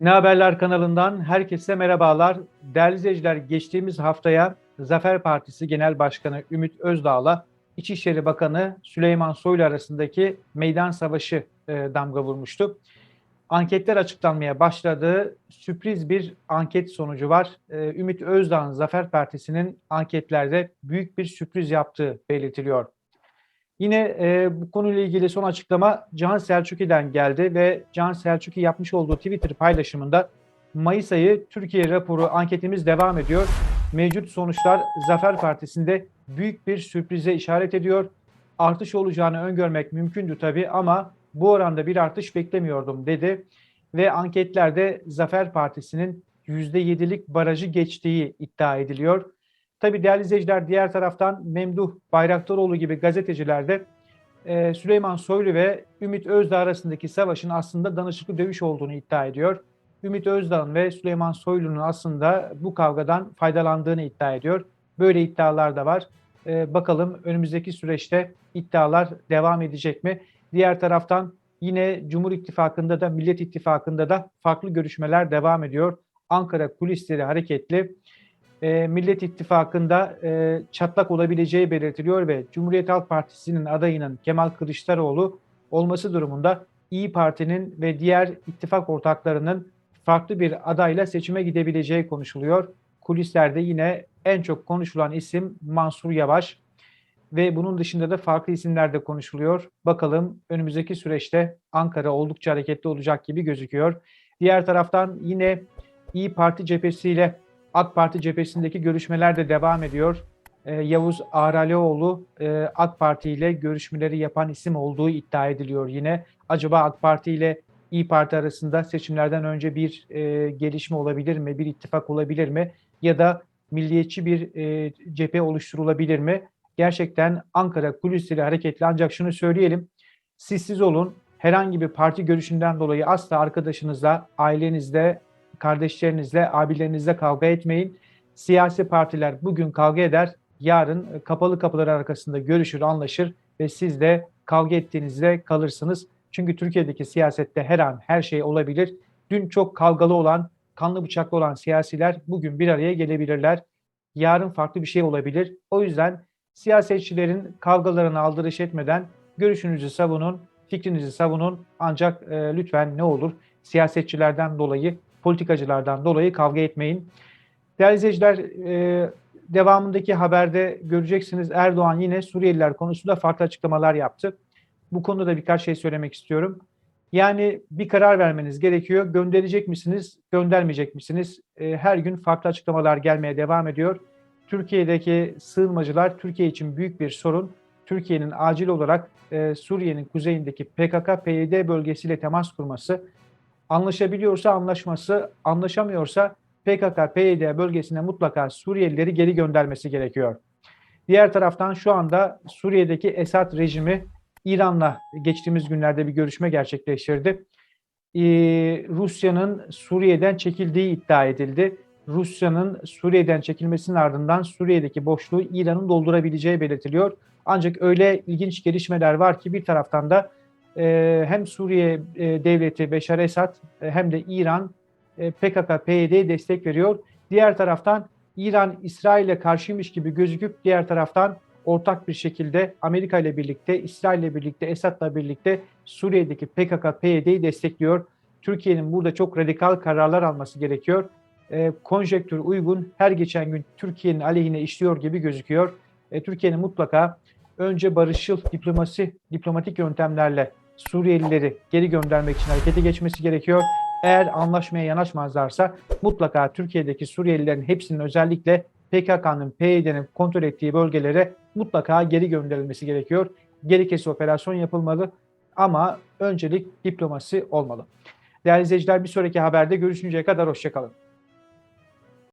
Ne Haberler kanalından herkese merhabalar. Değerli izleyiciler geçtiğimiz haftaya Zafer Partisi Genel Başkanı Ümit Özdağ'la İçişleri Bakanı Süleyman Soylu arasındaki meydan savaşı e, damga vurmuştu. Anketler açıklanmaya başladı. Sürpriz bir anket sonucu var. E, Ümit Özdağ'ın Zafer Partisi'nin anketlerde büyük bir sürpriz yaptığı belirtiliyor. Yine e, bu konuyla ilgili son açıklama Can Selçuklu'dan geldi ve Can Selçuklu yapmış olduğu Twitter paylaşımında Mayıs ayı Türkiye raporu anketimiz devam ediyor. Mevcut sonuçlar Zafer Partisi'nde büyük bir sürprize işaret ediyor. Artış olacağını öngörmek mümkündü tabii ama bu oranda bir artış beklemiyordum dedi. Ve anketlerde Zafer Partisi'nin %7'lik barajı geçtiği iddia ediliyor. Tabii değerli izleyiciler diğer taraftan Memduh Bayraktaroğlu gibi gazeteciler de e, Süleyman Soylu ve Ümit Özdağ arasındaki savaşın aslında danışıklı dövüş olduğunu iddia ediyor. Ümit Özdağ'ın ve Süleyman Soylu'nun aslında bu kavgadan faydalandığını iddia ediyor. Böyle iddialar da var. E, bakalım önümüzdeki süreçte iddialar devam edecek mi? Diğer taraftan yine Cumhur İttifakı'nda da Millet İttifakı'nda da farklı görüşmeler devam ediyor. Ankara kulisleri hareketli e, Millet İttifakı'nda e, çatlak olabileceği belirtiliyor ve Cumhuriyet Halk Partisi'nin adayının Kemal Kılıçdaroğlu olması durumunda İyi Parti'nin ve diğer ittifak ortaklarının farklı bir adayla seçime gidebileceği konuşuluyor. Kulislerde yine en çok konuşulan isim Mansur Yavaş ve bunun dışında da farklı isimler de konuşuluyor. Bakalım önümüzdeki süreçte Ankara oldukça hareketli olacak gibi gözüküyor. Diğer taraftan yine İyi Parti cephesiyle AK Parti cephesindeki görüşmeler de devam ediyor. Ee, Yavuz Ağralioğlu e, AK Parti ile görüşmeleri yapan isim olduğu iddia ediliyor yine. Acaba AK Parti ile İyi Parti arasında seçimlerden önce bir e, gelişme olabilir mi, bir ittifak olabilir mi? Ya da milliyetçi bir e, cephe oluşturulabilir mi? Gerçekten Ankara kulisleri hareketli ancak şunu söyleyelim. Siz siz olun, herhangi bir parti görüşünden dolayı asla arkadaşınızla, ailenizde, kardeşlerinizle, abilerinizle kavga etmeyin. Siyasi partiler bugün kavga eder, yarın kapalı kapılar arkasında görüşür, anlaşır ve siz de kavga ettiğinizde kalırsınız. Çünkü Türkiye'deki siyasette her an her şey olabilir. Dün çok kavgalı olan, kanlı bıçaklı olan siyasiler bugün bir araya gelebilirler. Yarın farklı bir şey olabilir. O yüzden siyasetçilerin kavgalarına aldırış etmeden görüşünüzü savunun, fikrinizi savunun. Ancak e, lütfen ne olur siyasetçilerden dolayı politikacılardan dolayı kavga etmeyin. Değerli izleyiciler, e, devamındaki haberde göreceksiniz Erdoğan yine Suriyeliler konusunda farklı açıklamalar yaptı. Bu konuda da birkaç şey söylemek istiyorum. Yani bir karar vermeniz gerekiyor. Gönderecek misiniz, göndermeyecek misiniz? E, her gün farklı açıklamalar gelmeye devam ediyor. Türkiye'deki sığınmacılar Türkiye için büyük bir sorun. Türkiye'nin acil olarak e, Suriye'nin kuzeyindeki PKK-PYD bölgesiyle temas kurması, anlaşabiliyorsa anlaşması, anlaşamıyorsa PKK, PYD bölgesine mutlaka Suriyelileri geri göndermesi gerekiyor. Diğer taraftan şu anda Suriye'deki Esad rejimi İran'la geçtiğimiz günlerde bir görüşme gerçekleştirdi. Ee, Rusya'nın Suriye'den çekildiği iddia edildi. Rusya'nın Suriye'den çekilmesinin ardından Suriye'deki boşluğu İran'ın doldurabileceği belirtiliyor. Ancak öyle ilginç gelişmeler var ki bir taraftan da ee, hem Suriye e, devleti Beşar Esad e, hem de İran e, PKK, PYD'ye destek veriyor. Diğer taraftan İran İsrail'e karşıymış gibi gözüküp diğer taraftan ortak bir şekilde Amerika ile birlikte, İsrail ile birlikte, Esad'la birlikte Suriye'deki PKK, PYD'yi destekliyor. Türkiye'nin burada çok radikal kararlar alması gerekiyor. E, konjektür uygun, her geçen gün Türkiye'nin aleyhine işliyor gibi gözüküyor. E, Türkiye'nin mutlaka önce barışçıl diplomasi, diplomatik yöntemlerle Suriyelileri geri göndermek için harekete geçmesi gerekiyor. Eğer anlaşmaya yanaşmazlarsa mutlaka Türkiye'deki Suriyelilerin hepsinin özellikle PKK'nın, PYD'nin kontrol ettiği bölgelere mutlaka geri gönderilmesi gerekiyor. Gerekirse operasyon yapılmalı ama öncelik diplomasi olmalı. Değerli izleyiciler bir sonraki haberde görüşünceye kadar hoşçakalın.